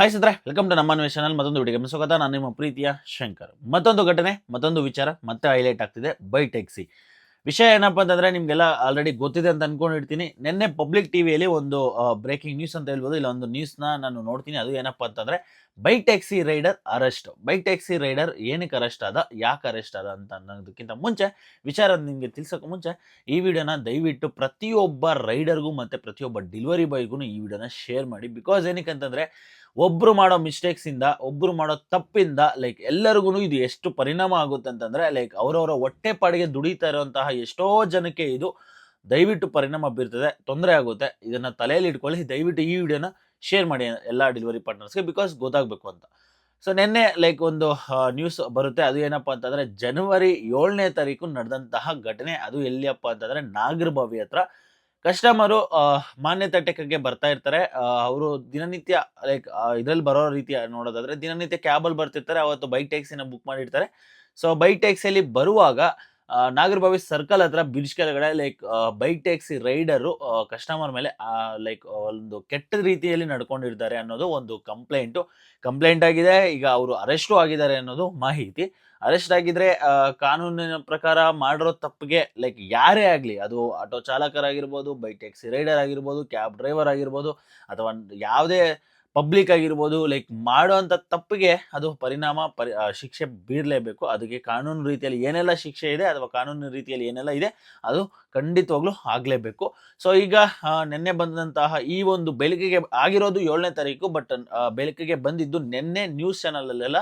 Hi ಸಿದ್ರೆ welcome to ನಮ್ಮ channel, ಮತ್ತೊಂದು ವಿಡಿಯೋಗೆ ಸ್ವಾಗತ. ನಾನು ನಿಮ್ಮ ಪ್ರೀತಿಯ ಶಂಕರ್. ಮತ್ತೊಂದು ಘಟನೆ, ಮತ್ತೊಂದು ವಿಚಾರ ಮತ್ತೆ ಹೈಲೈಟ್ ಆಗ್ತಿದೆ ಬೈ ಟ್ಯಾಕ್ಸಿ ವಿಷಯ ಏನಪ್ಪ ಅಂತಂದ್ರೆ ನಿಮಗೆಲ್ಲ ಆಲ್ರೆಡಿ ಗೊತ್ತಿದೆ ಅಂತ ಅನ್ಕೊಂಡಿರ್ತೀನಿ. ನಿನ್ನೆ ಪಬ್ಲಿಕ್ ಟಿವಿಯಲ್ಲಿ ಒಂದು ಬ್ರೇಕಿಂಗ್ ನ್ಯೂಸ್ ಅಂತ ಹೇಳ್ಬೋದು. ಇಲ್ಲ, ಒಂದು ನ್ಯೂಸ್ನ ನಾನು ನೋಡ್ತೀನಿ. ಅದು ಏನಪ್ಪ ಅಂತಂದ್ರೆ bike taxi rider arrest bike taxi rider ಏನಕ್ಕೆ ಅರೆಸ್ಟ್ ಆದ? ಯಾಕೆ ಅರೆಸ್ಟ್ ಆದ ಅಂತ ಅನ್ನೋದಕ್ಕಿಂತ ಮುಂಚೆ ವಿಚಾರ ನಿಮಗೆ ತಿಳ್ಸೋಕೆ ಮುಂಚೆ, ಈ ವಿಡಿಯೋನ ದಯವಿಟ್ಟು ಪ್ರತಿಯೊಬ್ಬ ರೈಡರ್ಗೂ ಮತ್ತು ಪ್ರತಿಯೊಬ್ಬ ಡೆಲಿವರಿ ಬಾಯ್ಗೂ ಈ ವಿಡಿಯೋನ ಶೇರ್ ಮಾಡಿ. ಬಿಕಾಸ್ ಏನಕ್ಕೆ ಅಂತಂದರೆ ಒಬ್ಬರು ಮಾಡೋ ಮಿಸ್ಟೇಕ್ಸಿಂದ ಒಬ್ಬರು ಮಾಡೋ ತಪ್ಪಿಂದ ಲೈಕ್ ಎಲ್ಲರಿಗೂ ಇದು ಎಷ್ಟು ಪರಿಣಾಮ ಆಗುತ್ತೆ ಅಂತಂದರೆ ಲೈಕ್ ಅವರವರ ಹೊಟ್ಟೆ ಪಾಡಿಗೆ ದುಡಿತಾ ಇರುವಂತಹ ಎಷ್ಟೋ ಜನಕ್ಕೆ ಇದು ದಯವಿಟ್ಟು ಪರಿಣಾಮ ಬೀರ್ತದೆ, ತೊಂದರೆ ಆಗುತ್ತೆ. ಇದನ್ನು ತಲೆಯಲ್ಲಿ ಇಟ್ಕೊಳ್ಳಿ, ದಯವಿಟ್ಟು ಈ ವಿಡಿಯೋನ ಶೇರ್ ಮಾಡಿ ಎಲ್ಲ ಡೆಲಿವರಿ ಪಾರ್ಟ್ನರ್ಸ್ಗೆ ಬಿಕಾಸ್ ಗೊತ್ತಾಗಬೇಕು ಅಂತ. ಸೊ ನಿನ್ನೆ ಲೈಕ್ ಒಂದು ನ್ಯೂಸ್ ಬರುತ್ತೆ. ಅದು ಏನಪ್ಪ ಅಂತಂದರೆ ಜನವರಿ ಏಳನೇ ತಾರೀಕು ನಡೆದಂತಹ ಘಟನೆ. ಅದು ಎಲ್ಲಿಯಪ್ಪ ಅಂತಂದರೆ ನಾಗರಬಾವಿ ಹತ್ರ. ಕಸ್ಟಮರು ಮಾನ್ಯ ಟೆಕ್ಗೆ ಬರ್ತಾ ಇರ್ತಾರೆ. ಅವರು ದಿನನಿತ್ಯ ಲೈಕ್ ಇದರಲ್ಲಿ ಬರೋ ರೀತಿ ನೋಡೋದಾದ್ರೆ ದಿನನಿತ್ಯ ಕ್ಯಾಬಲ್ಲಿ ಬರ್ತಿರ್ತಾರೆ. ಅವತ್ತು ಬೈಕ್ ಟ್ಯಾಕ್ಸಿನ ಬುಕ್ ಮಾಡಿರ್ತಾರೆ. ಸೊ ಬೈಕ್ ಟ್ಯಾಕ್ಸಿಯಲ್ಲಿ ಬರುವಾಗ ಆ, ನಾಗರಬಾವಿ ಸರ್ಕಲ್ ಹತ್ರ ಬ್ರಿಡ್ಜ್ ಕೆಳಗಡೆ like bike taxi rider customer ಮೇಲೆ ಲೈಕ್ ಒಂದು ಕೆಟ್ಟ ರೀತಿಯಲ್ಲಿ ನಡ್ಕೊಂಡಿರ್ತಾರೆ ಅನ್ನೋದು ಒಂದು ಕಂಪ್ಲೇಂಟು ಕಂಪ್ಲೇಂಟ್ ಆಗಿದೆ ಈಗ ಅವರು ಅರೆಸ್ಟು ಆಗಿದ್ದಾರೆ ಅನ್ನೋದು ಮಾಹಿತಿ. ಅರೆಸ್ಟ್ ಆಗಿದ್ರೆ ಕಾನೂನಿನ ಪ್ರಕಾರ ಮಾಡಿರೋ ತಪ್ಪಿಗೆ ಲೈಕ್ ಯಾರೇ ಆಗಲಿ ಅದು ಆಟೋ ಚಾಲಕರಾಗಿರ್ಬೋದು ಬೈಕ್ ಟ್ಯಾಕ್ಸಿ ರೈಡರ್ ಆಗಿರ್ಬೋದು ಕ್ಯಾಬ್ ಡ್ರೈವರ್ ಆಗಿರ್ಬೋದು ಅಥವಾ ಯಾವುದೇ ಪಬ್ಲಿಕ್ ಆಗಿರ್ಬೋದು ಲೈಕ್ ಮಾಡುವಂಥ ತಪ್ಪಿಗೆ ಅದು ಪರಿಣಾಮ ಪರಿ ಶಿಕ್ಷೆ ಬೀರಲೇಬೇಕು. ಅದಕ್ಕೆ ಕಾನೂನು ರೀತಿಯಲ್ಲಿ ಏನೆಲ್ಲ ಶಿಕ್ಷೆ ಇದೆ ಅಥವಾ ಕಾನೂನು ರೀತಿಯಲ್ಲಿ ಏನೆಲ್ಲ ಇದೆ ಅದು ಖಂಡಿತವಾಗ್ಲೂ ಆಗಲೇಬೇಕು. ಸೊ ಈಗ ನಿನ್ನೆ ಬಂದಂತಹ ಈ ಒಂದು ಬೆಳಕಿಗೆ ಆಗಿರೋದು ಏಳನೇ ತಾರೀಕು ಬಟ್ ಬೆಳಕಿಗೆ ಬಂದಿದ್ದು ನಿನ್ನೆ ನ್ಯೂಸ್ ಚಾನಲಲ್ಲೆಲ್ಲ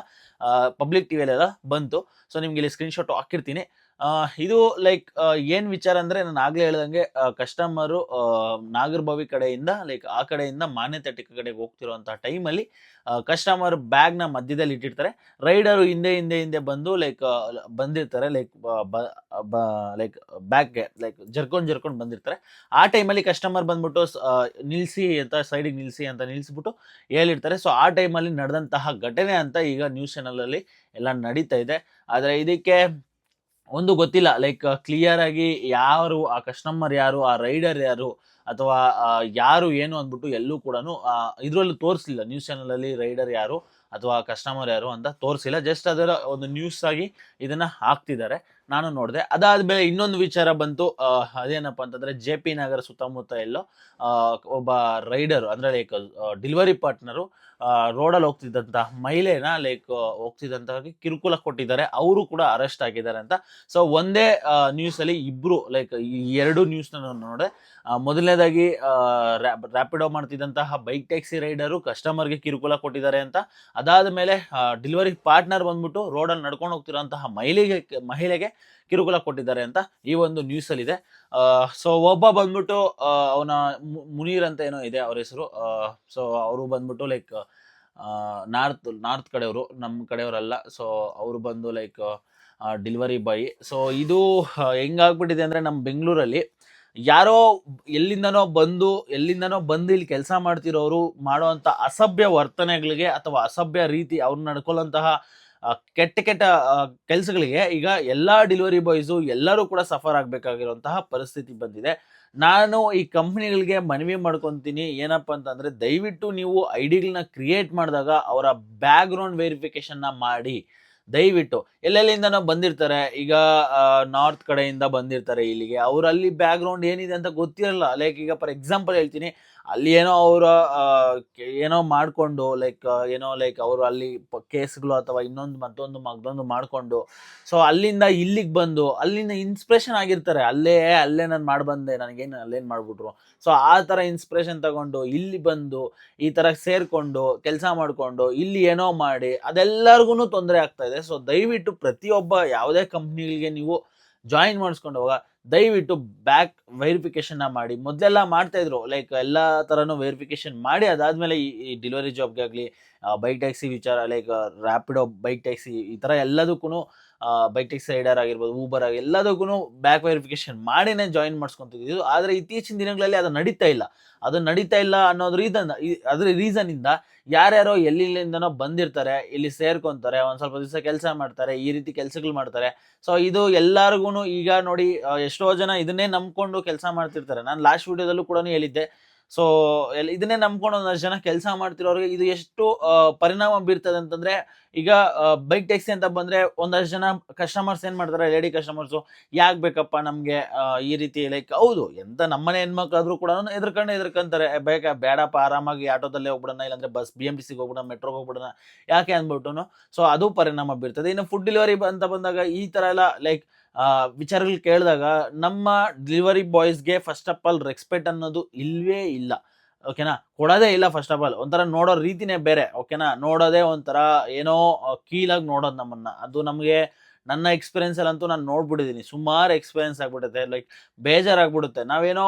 ಪಬ್ಲಿಕ್ ಟಿವಿಯಲ್ಲೆಲ್ಲ ಬಂತು. ಸೊ ನಿಮ್ಗೆ ಇಲ್ಲಿ ಸ್ಕ್ರೀನ್ಶಾಟು ಹಾಕಿರ್ತೀನಿ. ಇದು ಲೈಕ್ ಏನು ವಿಚಾರ ಅಂದರೆ ನಾನು ಆಗಲೇ ಹೇಳ್ದಂಗೆ ಕಸ್ಟಮರು ನಾಗರ್ಭವಿ ಕಡೆಯಿಂದ ಲೈಕ್ ಆ ಕಡೆಯಿಂದ ಮಾನ್ಯತೆ ಟಿಕ್ಕ ಕಡೆಗೆ ಹೋಗ್ತಿರುವಂಥ ಟೈಮಲ್ಲಿ ಕಸ್ಟಮರ್ ಬ್ಯಾಗ್ನ ಮಧ್ಯದಲ್ಲಿ ಇಟ್ಟಿರ್ತಾರೆ. ರೈಡರು ಹಿಂದೆ ಹಿಂದೆ ಹಿಂದೆ ಬಂದು ಲೈಕ್ ಬಂದಿರ್ತಾರೆ ಲೈಕ್ ಲೈಕ್ ಬ್ಯಾಗ್ಗೆ ಲೈಕ್ ಜರ್ಕೊಂಡು ಜರ್ಕೊಂಡು ಬಂದಿರ್ತಾರೆ. ಆ ಟೈಮಲ್ಲಿ ಕಸ್ಟಮರ್ ಬಂದ್ಬಿಟ್ಟು ನಿಲ್ಸಿ ಅಂತ ಸೈಡಿಗೆ ನಿಲ್ಲಿಸಿ ಅಂತ ನಿಲ್ಲಿಸ್ಬಿಟ್ಟು ಹೇಳಿರ್ತಾರೆ. ಸೊ ಆ ಟೈಮಲ್ಲಿ ನಡೆದಂತಹ ಘಟನೆ ಅಂತ ಈಗ ನ್ಯೂಸ್ ಚಾನಲಲ್ಲಿ ಎಲ್ಲ ನಡೀತಾ ಇದೆ. ಆದರೆ ಇದಕ್ಕೆ ಒಂದು ಗೊತ್ತಿಲ್ಲ. ಲೈಕ್ ಕ್ಲಿಯರ್ ಆಗಿ ಯಾರು, ಆ ಕಸ್ಟಮರ್ ಯಾರು, ಆ ರೈಡರ್ ಯಾರು, ಅಥವಾ ಯಾರು ಏನು ಅಂದ್ಬಿಟ್ಟು ಎಲ್ಲೂ ಕೂಡ ಇದರಲ್ಲೂ ತೋರಿಸಲಿಲ್ಲ. ನ್ಯೂಸ್ ಚಾನಲಲ್ಲಿ ರೈಡರ್ ಯಾರು, ಅಥವಾ ಕಸ್ಟಮರ್ ಯಾರು ಅಂತ ತೋರಿಸಿಲ್ಲ. ಜಸ್ಟ್ ಅದರ ಒಂದು ನ್ಯೂಸ್ ಆಗಿ ಇದನ್ನ ಹಾಕ್ತಿದ್ದಾರೆ. ನಾನು ನೋಡಿದೆ. ಅದಾದ ಮೇಲೆ ಇನ್ನೊಂದು ವಿಚಾರ ಬಂತು. ಅದೇನಪ್ಪ ಅಂತಂದ್ರೆ ಜೆ ಪಿ ನಗರ ಸುತ್ತಮುತ್ತ ಎಲ್ಲೋ ಒಬ್ಬ ರೈಡರ್, ಅಂದ್ರೆ ಲೈಕ್ ಡೆಲಿವರಿ ಪಾರ್ಟ್ನರು ರೋಡಲ್ಲಿ ಹೋಗ್ತಿದ್ದಂತಹ ಮಹಿಳೆನ ಲೈಕ್ ಹೋಗ್ತಿದ್ದಂತಹ ಕಿರುಕುಳ ಕೊಟ್ಟಿದ್ದಾರೆ. ಅವರು ಕೂಡ ಅರೆಸ್ಟ್ ಆಗಿದ್ದಾರೆ ಅಂತ. ಸೊ ಒಂದೇ ನ್ಯೂಸ್ ಅಲ್ಲಿ ಇಬ್ರು ಲೈಕ್ ಈ ಎರಡು ನ್ಯೂಸ್ ನೋಡಿದೆ. ಮೊದಲನೇದಾಗಿ ರ್ಯಾಪಿಡೋ ಮಾಡ್ತಿದ್ದಂತಹ ಬೈಕ್ ಟ್ಯಾಕ್ಸಿ ರೈಡರು ಕಸ್ಟಮರ್ಗೆ ಕಿರುಕುಳ ಕೊಟ್ಟಿದ್ದಾರೆ ಅಂತ. ಅದಾದ ಮೇಲೆ ಡೆಲಿವರಿ ಪಾರ್ಟ್ನರ್ ಬಂದ್ಬಿಟ್ಟು ರೋಡಲ್ಲಿ ನಡ್ಕೊಂಡು ಹೋಗ್ತಿರೋಂತಹ ಮಹಿಳೆಗೆ ಮಹಿಳೆಗೆ ಕಿರುಕುಳ ಕೊಟ್ಟಿದ್ದಾರೆ ಅಂತ ಈ ಒಂದು ನ್ಯೂಸ್ ಅಲ್ಲಿ ಇದೆ ಸೊ ಒಬ್ಬ ಬಂದ್ಬಿಟ್ಟು ಅವನ ಮುನೀರ್ ಅಂತ ಏನೋ ಇದೆ ಅವ್ರ ಹೆಸರು. ಸೊ ಅವರು ಬಂದ್ಬಿಟ್ಟು ಲೈಕ್ ನಾರ್ತ್ ನಾರ್ತ್ ಕಡೆಯವರು ನಮ್ಮ ಕಡೆಯವರಲ್ಲ. ಸೊ ಅವರು ಬಂದು ಲೈಕ್ ಡೆಲಿವರಿ ಬಾಯ್ ಸೊ ಇದು ಹೆಂಗಾಗ್ಬಿಟ್ಟಿದೆ ಅಂದರೆ ನಮ್ಮ ಬೆಂಗಳೂರಲ್ಲಿ ಯಾರೋ ಎಲ್ಲಿಂದನೋ ಬಂದು ಎಲ್ಲಿಂದನೋ ಬಂದು ಇಲ್ಲಿ ಕೆಲಸ ಮಾಡ್ತಿರೋರು ಮಾಡುವಂಥ ಅಸಭ್ಯ ವರ್ತನೆಗಳಿಗೆ ಅಥವಾ ಅಸಭ್ಯ ರೀತಿ ಅವ್ರು ನಡ್ಕೊಳ್ಳೋಂತಹ ಕೆಟ್ಟ ಕೆಟ್ಟ ಕೆಲಸಗಳಿಗೆ ಈಗ ಎಲ್ಲ ಡೆಲಿವರಿ ಬಾಯ್ಸು ಎಲ್ಲರೂ ಕೂಡ ಸಫರ್ ಆಗಬೇಕಾಗಿರುವಂತಹ ಪರಿಸ್ಥಿತಿ ಬಂದಿದೆ. ನಾನು ಈ ಕಂಪ್ನಿಗಳಿಗೆ ಮನವಿ ಮಾಡ್ಕೊತೀನಿ. ಏನಪ್ಪ ಅಂತಂದರೆ, ದಯವಿಟ್ಟು ನೀವು ಐ ಡಿಗಳನ್ನ ಕ್ರಿಯೇಟ್ ಮಾಡಿದಾಗ ಅವರ ಬ್ಯಾಕ್ಗ್ರೌಂಡ್ ವೆರಿಫಿಕೇಷನ್ನ ಮಾಡಿ. ದಯವಿಟ್ಟು. ಎಲ್ಲೆಲ್ಲಿಂದನೋ ಬಂದಿರ್ತಾರೆ? ಈಗ ನಾರ್ತ್ ಕಡೆಯಿಂದ ಬಂದಿರ್ತಾರೆ ಇಲ್ಲಿಗೆ. ಅವರಲ್ಲಿ ಬ್ಯಾಕ್ ಬ್ಯಾಕ್ಗ್ರೌಂಡ್ ಏನಿದೆ ಅಂತ ಗೊತ್ತಿರಲ್ಲ. ಲೈಕ್ ಈಗ ಫಾರ್ ಎಕ್ಸಾಂಪಲ್ ಹೇಳ್ತೀನಿ. ಅಲ್ಲಿ ಏನೋ ಅವರ ಏನೋ ಮಾಡಿಕೊಂಡು ಲೈಕ್ ಏನೋ ಲೈಕ್ ಅವರು ಅಲ್ಲಿ ಕೇಸ್ಗಳು ಅಥವಾ ಇನ್ನೊಂದು ಮತ್ತೊಂದು ಮಗ್ದೊಂದು ಮಾಡಿಕೊಂಡು ಸೊ ಅಲ್ಲಿಂದ ಇಲ್ಲಿಗೆ ಬಂದು, ಅಲ್ಲಿಂದ ಇನ್ಸ್ಪಿರೇಷನ್ ಆಗಿರ್ತಾರೆ. ಅಲ್ಲೇ ಅಲ್ಲೇ ನಾನು ಮಾಡಿ ಬಂದೆ, ನನಗೇನು, ಅಲ್ಲೇನು ಮಾಡಿಬಿಟ್ರು. ಸೊ ಆ ಥರ ಇನ್ಸ್ಪಿರೇಷನ್ ತಗೊಂಡು, ಇಲ್ಲಿ ಬಂದು, ಈ ಥರ ಸೇರಿಕೊಂಡು, ಕೆಲಸ ಮಾಡಿಕೊಂಡು, ಇಲ್ಲಿ ಏನೋ ಮಾಡಿ ಅದೆಲ್ಲರಿಗೂ ತೊಂದರೆ ಆಗ್ತಾ ಇದೆ. ಸೊ ದಯವಿಟ್ಟು ಪ್ರತಿಯೊಬ್ಬ ಯಾವುದೇ ಕಂಪ್ನಿಗಳಿಗೆ ನೀವು ಜಾಯಿನ್ ಮಾಡಿಸ್ಕೊಂಡು ಹೋಗ. ದಯವಿಟ್ಟು ಬ್ಯಾಕ್ ವೆರಿಫಿಕೇಶನ್ನ ಮಾಡಿ. ಮೊದಲೆಲ್ಲ ಮಾಡ್ತಾ ಇದ್ರು. ಲೈಕ್ ಎಲ್ಲ ಥರನೂ ವೆರಿಫಿಕೇಶನ್ ಮಾಡಿ. ಅದಾದಮೇಲೆ ಈ ಡೆಲಿವರಿ ಜಾಬ್ಗೆ ಆಗಲಿ ಬೈಕ್ ಟ್ಯಾಕ್ಸಿ ವಿಚಾರ ಲೈಕ್ ರ್ಯಾಪಿಡೋ ಬೈಕ್ ಟ್ಯಾಕ್ಸಿ ಈ ಥರ ಎಲ್ಲದಕ್ಕೂ ಬೈಕ್ ಸೈಡರ್ ಆಗಿರ್ಬೋದು ಊಬರ್ ಆಗಿ ಎಲ್ಲದಕ್ಕೂ ಬ್ಯಾಕ್ ವೆರಿಫಿಕೇಶನ್ ಮಾಡಿನೇ ಜಾಯಿನ್ ಮಾಡಿಸ್ಕೊಂತಿದ್ದು ಆದರೆ ಇತ್ತೀಚಿನ ದಿನಗಳಲ್ಲಿ ಅದು ನಡೀತಾ ಇಲ್ಲ. ಅದು ನಡೀತಾ ಇಲ್ಲ ಅನ್ನೋದು ರೀಸನ್ ಅದ್ರ ರೀಸನಿಂದ ಯಾರ್ಯಾರೋ ಎಲ್ಲಿಂದನೋ ಬಂದಿರ್ತಾರೆ, ಇಲ್ಲಿ ಸೇರ್ಕೊಂತಾರೆ, ಒಂದು ಸ್ವಲ್ಪ ದಿವಸ ಕೆಲಸ ಮಾಡ್ತಾರೆ, ಈ ರೀತಿ ಕೆಲಸಗಳು ಮಾಡ್ತಾರೆ. ಸೊ ಇದು ಎಲ್ಲರಿಗೂ ಈಗ ನೋಡಿ ಎಷ್ಟೋ ಜನ ಇದನ್ನೇ ನಂಬ್ಕೊಂಡು ಕೆಲಸ ಮಾಡ್ತಿರ್ತಾರೆ. ನಾನು ಲಾಸ್ಟ್ ವಿಡಿಯೋದಲ್ಲೂ ಕೂಡ ಹೇಳಿದ್ದೆ ಸೊ ಇದನ್ನೇ ನಂಬ್ಕೊಂಡು ಒಂದಷ್ಟು ಜನ ಕೆಲಸ ಮಾಡ್ತಿರೋರಿಗೆ ಇದು ಎಷ್ಟು ಪರಿಣಾಮ ಬೀರ್ತದೆ ಅಂತಂದ್ರೆ, ಈಗ ಬೈಕ್ ಟ್ಯಾಕ್ಸಿ ಅಂತ ಬಂದ್ರೆ ಒಂದಷ್ಟು ಜನ ಕಸ್ಟಮರ್ಸ್ ಏನ್ ಮಾಡ್ತಾರೆ ಲೇಡಿ ಕಸ್ಟಮರ್ಸು ಯಾಕೆ ಬೇಕಪ್ಪ ನಮ್ಗೆ ಈ ರೀತಿ ಲೈಕ್ ಹೌದು, ಎಂತ ನಮ್ಮನೆ ಹೆಣ್ಮಕ್ಳಾದ್ರು ಕೂಡ ಎದ್ರಕಂಡು ಎದ್ರಕಂತಾರೆ ಬೇಕ ಬೇಡಪ್ಪ, ಆರಾಮಾಗಿ ಆಟೋದಲ್ಲೇ ಹೋಗ್ಬಿಡೋಣ, ಇಲ್ಲಾಂದ್ರೆ ಬಸ್ ಬಿ ಎಂ ಟಿ ಸಿಗೆ ಹೋಗ್ಬಿಡೋಣ ಮೆಟ್ರೋಗೆ ಹೋಗ್ಬಿಡೋಣ, ಯಾಕೆ ಅಂದ್ಬಿಟ್ಟು ಸೊ ಅದು ಪರಿಣಾಮ ಬೀರ್ತದೆ. ಇನ್ನು ಫುಡ್ ಡೆಲಿವರಿ ಅಂತ ಬಂದಾಗ ಈ ತರ ಎಲ್ಲ ಲೈಕ್ ವಿಚಾರಗಳು ಕೇಳಿದಾಗ ನಮ್ಮ ಡೆಲಿವರಿ ಬಾಯ್ಸ್ಗೆ ಫಸ್ಟ್ ಆಫ್ ಆಲ್ ರೆಸ್ಪೆಕ್ಟ್ ಅನ್ನೋದು ಇಲ್ವೇ ಇಲ್ಲ. ಓಕೆನಾ ಕೊಡೋದೇ ಇಲ್ಲ ಫಸ್ಟ್ ಆಫ್ ಆಲ್ ಒಂಥರ ನೋಡೋ ರೀತಿನೇ ಬೇರೆ. ಓಕೆನಾ ನೋಡೋದೇ ಒಂಥರ ಏನೋ ಕೀಲಾಗಿ ನೋಡೋದು ನಮ್ಮನ್ನ. ಅದು ನಮಗೆ ನನ್ನ ಎಕ್ಸ್ಪೀರಿಯನ್ಸ್ ಅಲ್ಲಂತೂ ನಾನು ನೋಡ್ಬಿಟ್ಟಿದ್ದೀನಿ ಸುಮಾರು ಎಕ್ಸ್ಪೀರಿಯನ್ಸ್ ಆಗ್ಬಿಡುತ್ತೆ ಲೈಕ್ ಬೇಜಾರಾಗ್ಬಿಡುತ್ತೆ. ನಾವೇನೋ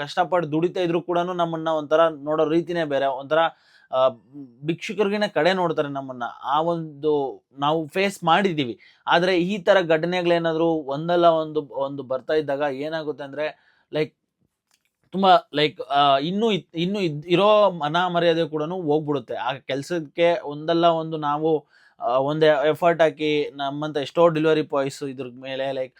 ಕಷ್ಟಪಟ್ಟು ದುಡಿತಾ ಇದ್ರು ಕೂಡ ನಮ್ಮನ್ನ ಒಂಥರ ನೋಡೋ ರೀತಿನೇ ಬೇರೆ. ಒಂಥರ ಭಿಕ್ಷುಕರಿಗಿನ ಕಡೆ ನೋಡ್ತಾರೆ ನಮ್ಮನ್ನ. ಆ ಒಂದು ನಾವು ಫೇಸ್ ಮಾಡಿದ್ದೀವಿ ಆದರೆ ಈ ತರ ಘಟನೆಗಳೇನಾದರೂ ಒಂದಲ್ಲ ಒಂದು ಒಂದು ಬರ್ತಾ ಇದ್ದಾಗ ಏನಾಗುತ್ತೆ ಅಂದರೆ ಲೈಕ್ ತುಂಬ ಲೈಕ್ ಇನ್ನೂ ಇನ್ನು ಇರೋ ಮನ ಮರ್ಯಾದೆ ಕೂಡ ಹೋಗ್ಬಿಡುತ್ತೆ. ಆ ಕೆಲಸಕ್ಕೆ ಒಂದಲ್ಲ ಒಂದು ನಾವು ಒಂದು ಎಫರ್ಟ್ ಹಾಕಿ ನಮ್ಮಂತ ಎಷ್ಟೋ ಡೆಲಿವರಿ ಬಾಯ್ಸ್ ಇದ್ರ ಮೇಲೆ ಲೈಕ್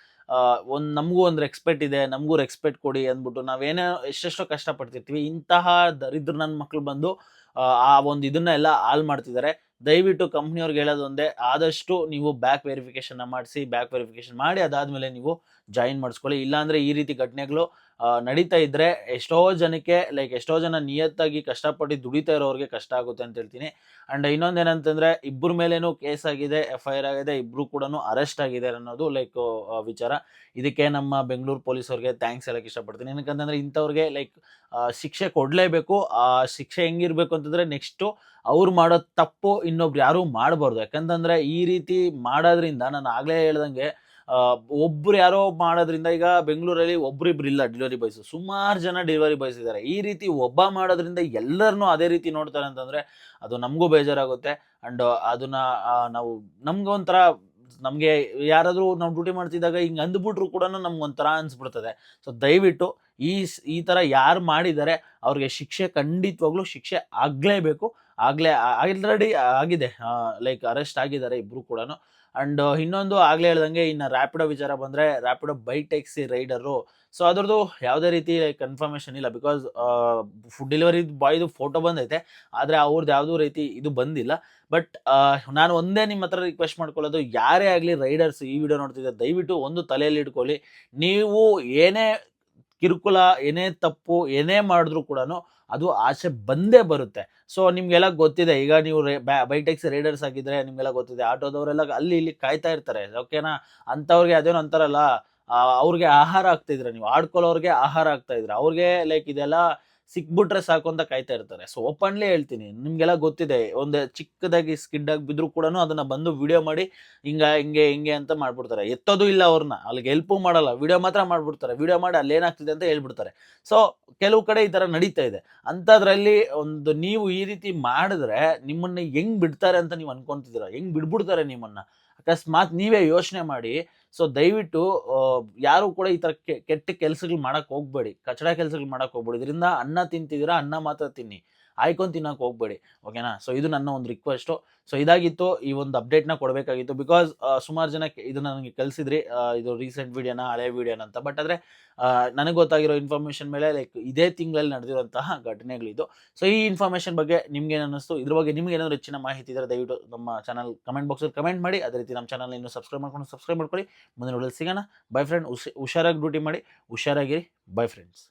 ಒಂದು ನಮಗೂ ಒಂದು ರೆಕ್ಸ್ಪೆಕ್ಟ್ ಇದೆ ನಮಗೂ ರೆಕ್ಸ್ಪೆಕ್ಟ್ ಕೊಡಿ ಅಂದ್ಬಿಟ್ಟು ನಾವೇನೋ ಎಷ್ಟೆಷ್ಟೋ ಕಷ್ಟಪಡ್ತಿರ್ತೀವಿ ಇಂತಹ ದರಿದ್ರ ನನ್ನ ಮಕ್ಳು ಬಂದು ಆ, ಒಂದು ಇದನ್ನ ಎಲ್ಲ ಹಾಳು ಮಾಡ್ತಿದ್ದಾರೆ ದಯವಿಟ್ಟು ಕಂಪ್ನಿಯವ್ರಿಗೆ ಹೇಳೋದೊಂದೇ ಆದಷ್ಟು ನೀವು ಬ್ಯಾಕ್ ವೆರಿಫಿಕೇಶನ್ ಮಾಡಿಸಿ ಬ್ಯಾಕ್ ವೆರಿಫಿಕೇಶನ್ ಮಾಡಿ ಅದಾದಮೇಲೆ ನೀವು ಜಾಯಿನ್ ಮಾಡಿಸ್ಕೊಳ್ಳಿ. ಇಲ್ಲಾಂದರೆ ಈ ರೀತಿ ಘಟನೆಗಳು ನಡೀತಾ ಇದ್ರೆ ಎಷ್ಟೋ ಜನಕ್ಕೆ ಲೈಕ್ ಎಷ್ಟೋ ಜನ ನಿಯತ್ತಾಗಿ ಕಷ್ಟಪಟ್ಟು ದುಡಿತಾ ಇರೋರಿಗೆ ಕಷ್ಟ ಆಗುತ್ತೆ ಅಂತ ಹೇಳ್ತೀನಿ. ಅಂಡ್ ಇನ್ನೊಂದೇನಂತಂದ್ರೆ ಇಬ್ಬರ ಮೇಲೇನು ಕೇಸ್ ಆಗಿದೆ ಎಫ್ ಐ ಆರ್ ಆಗಿದೆ, ಇಬ್ರು ಕೂಡ ಅರೆಸ್ಟ್ ಆಗಿದೆ ಅನ್ನೋದು ಲೈಕ್ ವಿಚಾರ. ಇದಕ್ಕೆ ನಮ್ಮ ಬೆಂಗಳೂರು ಪೊಲೀಸವ್ರಿಗೆ ಥ್ಯಾಂಕ್ಸ್ ಹೇಳಕ್ ಇಷ್ಟಪಡ್ತೀನಿ. ಏನಕ್ಕಂತಂದ್ರೆ, ಇಂಥವ್ರಿಗೆ ಲೈಕ್ ಶಿಕ್ಷೆ ಕೊಡಲೇಬೇಕು. ಆ ಶಿಕ್ಷೆ ಹೆಂಗಿರ್ಬೇಕು ಅಂತಂದ್ರೆ ನೆಕ್ಸ್ಟು ಅವ್ರು ಮಾಡೋ ತಪ್ಪು ಇನ್ನೊಬ್ರು ಯಾರೂ ಮಾಡಬಾರ್ದು. ಯಾಕಂತಂದ್ರೆ, ಈ ರೀತಿ ಮಾಡೋದ್ರಿಂದ, ನಾನು ಆಗಲೇ ಹೇಳ್ದಂಗೆ ಒಬ್ರು ಯಾರೋ ಮಾಡೋದ್ರಿಂದ ಈಗ ಬೆಂಗಳೂರಲ್ಲಿ ಒಬ್ರಿಬ್ರು ಇಲ್ಲ ಡೆಲಿವರಿ ಬಾಯ್ಸ್ ಸುಮಾರು ಜನ ಡೆಲಿವರಿ ಬಾಯ್ಸ್ ಇದ್ದಾರೆ ಈ ರೀತಿ ಒಬ್ಬ ಮಾಡೋದ್ರಿಂದ ಎಲ್ಲರನ್ನೂ ಅದೇ ರೀತಿ ನೋಡ್ತಾರೆ ಅಂತಂದ್ರೆ ಅದು ನಮಗೂ ಬೇಜಾರಾಗುತ್ತೆ. ಅಂಡ್ ಅದನ್ನ ನಾವು ನಮ್ಗೆ ಒಂಥರ ನಮಗೆ ಯಾರಾದರೂ ನಾವು ಡ್ಯೂಟಿ ಮಾಡ್ತಿದ್ದಾಗ ಹಿಂಗೆ ಅಂದ್ಬಿಟ್ರು ಕೂಡ ನಮ್ಗೊಂಥರ ಅನಿಸ್ಬಿಡ್ತದೆ. ಸೊ ದಯವಿಟ್ಟು ಈ ಈ ಥರ ಯಾರು ಮಾಡಿದ್ದಾರೆ ಅವ್ರಿಗೆ ಶಿಕ್ಷೆ ಖಂಡಿತವಾಗ್ಲೂ ಶಿಕ್ಷೆ ಆಗಲೇಬೇಕು. ಆಗಲೇ ಆಲ್ರೆಡಿ ಆಗಿದೆ. ಲೈಕ್ ಅರೆಸ್ಟ್ ಆಗಿದ್ದಾರೆ ಇಬ್ರು ಕೂಡ ಅಂಡ್ ಇನ್ನೊಂದು ಆಗ್ಲೇ ಹೇಳ್ದಂಗೆ ಇನ್ನು ರ್ಯಾಪಿಡೋ ವಿಚಾರ ಬಂದ್ರೆ Rapido bike taxi rider so ಅದ್ರದ್ದು ಯಾವುದೇ ರೀತಿ ಕನ್ಫರ್ಮೇಷನ್ ಇಲ್ಲ ಬಿಕಾಸ್ ಫುಡ್ ಡೆಲಿವರಿ ಬಾಯ್ದು ಫೋಟೋ ಬಂದೈತೆ. ಆದರೆ ಅವ್ರದ್ದು ಯಾವುದೂ ರೀತಿ ಇದು ಬಂದಿಲ್ಲ. ಬಟ್ ನಾನು ಒಂದೇ ನಿಮ್ಮ ಹತ್ರ ರಿಕ್ವೆಸ್ಟ್ ಮಾಡ್ಕೊಳ್ಳೋದು, ಯಾರೇ ಆಗಲಿ ರೈಡರ್ಸ್ ಈ ವಿಡಿಯೋ ನೋಡ್ತಿದ್ದೆ ದಯವಿಟ್ಟು ಒಂದು ತಲೆಯಲ್ಲಿ ಇಟ್ಕೊಳ್ಳಿ. ನೀವು ಏನೇ ಕಿರುಕುಳ ಏನೇ ತಪ್ಪು, ಏನೇ ಮಾಡಿದ್ರು ಕೂಡ ಅದು ಆಸೆ ಬಂದೇ ಬರುತ್ತೆ. ಸೊ ನಿಮ್ಗೆಲ್ಲ ಗೊತ್ತಿದೆ, ಈಗ ನೀವು ಬೈಟೆಕ್ಸ್ ರೈಡರ್ಸ್ ಆಗಿದ್ರೆ ನಿಮಗೆಲ್ಲ ಗೊತ್ತಿದೆ, ಆಟೋದವರೆಲ್ಲ ಅಲ್ಲಿ ಇಲ್ಲಿ ಕಾಯ್ತಾ ಇರ್ತಾರೆ ಓಕೆನಾ ಅಂಥವ್ರಿಗೆ ಅದೇನೋ ಅಂತಾರಲ್ಲ ಅವ್ರಿಗೆ ಆಹಾರ ಆಗ್ತಿದ್ರೆ ನೀವು, ಆಡ್ಕೊಳ್ಳೋರಿಗೆ ಆಹಾರ ಆಗ್ತಾ ಇದ್ರೆ, ಅವ್ರಿಗೆ ಲೈಕ್ ಇದೆಲ್ಲ ಸಿಕ್ಬಿಟ್ರೆ ಸಾಕು ಅಂತ ಕಾಯ್ತಾ ಇರ್ತಾರೆ. ಸೊ ಓಪನ್ಲಿ ಹೇಳ್ತೀನಿ. ನಿಮ್ಗೆಲ್ಲ ಗೊತ್ತಿದೆ, ಒಂದು ಚಿಕ್ಕದಾಗಿ ಸ್ಕಿಡ್ ಆಗಿ ಬಿದ್ರು ಕೂಡ ಅದನ್ನ ಬಂದು ವಿಡಿಯೋ ಮಾಡಿ, ಹಿಂಗ, ಹಿಂಗೆ ಹಿಂಗೆ ಅಂತ ಮಾಡ್ಬಿಡ್ತಾರೆ. ಎತ್ತೋದು ಇಲ್ಲ ಅವ್ರನ್ನ ಅಲ್ಲಿಗೆ ಹೆಲ್ಪು ಮಾಡಲ್ಲ. ವಿಡಿಯೋ ಮಾತ್ರ ಮಾಡ್ಬಿಡ್ತಾರೆ. ವಿಡಿಯೋ ಮಾಡಿ ಅಲ್ಲಿ ಏನಾಗ್ತಿದೆ ಅಂತ ಹೇಳ್ಬಿಡ್ತಾರೆ. ಸೊ ಕೆಲವು ಕಡೆ ಈ ತರ ನಡೀತಾ ಇದೆ. ಅಂಥದ್ರಲ್ಲಿ ಒಂದು ನೀವು ಈ ರೀತಿ ಮಾಡಿದ್ರೆ ನಿಮ್ಮನ್ನ ಹೆಂಗ್ ಬಿಡ್ತಾರೆ ಅಂತ ನೀವು ಅನ್ಕೊಂತಿದ್ದೀರಾ? ಹೆಂಗ್ ಬಿಡ್ಬಿಡ್ತಾರೆ ನಿಮ್ಮನ್ನ? ಅಕಸ್ಮಾತ್ ನೀವೇ ಯೋಚನೆ ಮಾಡಿ ಸೊ ದಯವಿಟ್ಟು ಯಾರು ಕೂಡ ಈ ಕೆ- ಕೆಟ್ಟ ಕೆಲಸಗಳು ಮಾಡಕ್ ಹೋಗ್ಬೇಡಿ. ಕಚಡ ಕೆಲಸಗಳು ಮಾಡಕ್ ಹೋಗ್ಬೇಡಿ. ಇದರಿಂದ ಅನ್ನ ತಿಂತಿದ್ದೀರಾ ಅನ್ನ ಮಾತ್ರ ತಿನ್ನಿ. ಆಯ್ಕೊಂಡ್ ತಿನ್ನೋಕೆ ಹೋಗ್ಬೇಡಿ ಓಕೆನಾ ಸೊ ಇದು ನನ್ನ ಒಂದು ರಿಕ್ವೆಸ್ಟು ಸೊ ಇದಾಗಿತ್ತು. ಈ ಒಂದು ಅಪ್ಡೇಟ್ನ ಕೊಡಬೇಕಾಗಿತ್ತು ಬಿಕಾಸ್ ಸುಮಾರು ಜನ ಇದು ನನಗೆ ಕಲಿಸಿದ್ರಿ. ಇದು ರೀಸೆಂಟ್ ವಿಡಿಯೋನ ಹಳೆ ವೀಡಿಯೋನ ಅಂತ. ಬಟ್ ಆದರೆ ನನಗೆ ಗೊತ್ತಾಗಿರೋ ಇನ್ಫಾರ್ಮೇಷನ್ ಮೇಲೆ ಲೈಕ್ ಇದೇ ತಿಂಗಳಲ್ಲಿ ನಡೆದಿರುವಂತಹ ಘಟನೆಗಳಿದ್ದು. ಸೊ ಈ ಇನ್ಫಾರ್ಮೇಷನ್ ಬಗ್ಗೆ ನಿಮ್ಗೆ ಅನ್ನಿಸ್ತು? ಇದ್ರ ಬಗ್ಗೆ ನಿಮ್ಗೆ ಏನಾದರೂ ಹೆಚ್ಚಿನ ಮಾಹಿತಿ ಇದ್ದರೆ ದಯವಿಟ್ಟು ನಮ್ಮ ಚಾನಲ್ ಕಮೆಂಟ್ ಬಾಕ್ಸಲ್ಲಿ ಕಮೆಂಟ್ ಮಾಡಿ. ಅದೇ ರೀತಿ ನಮ್ಮ ಚಾನಲ್ ಇನ್ನೂ ಸಬ್ಸ್ಕ್ರೈಬ್ ಮಾಡ್ಕೊಂಡು ಸಬ್ಸ್ಕ್ರೈಬ್ ಮಾಡ್ಕೊಳ್ಳಿ. ಮುಂದಿನ ನೋಡಲು ಸಿಗೋಣ. ಬೈ ಫ್ರೆಂಡ್ ಹುಷಾರಾಗಿ ಡ್ಯೂಟಿ ಮಾಡಿ. ಹುಷಾರಾಗಿರಿ. By friends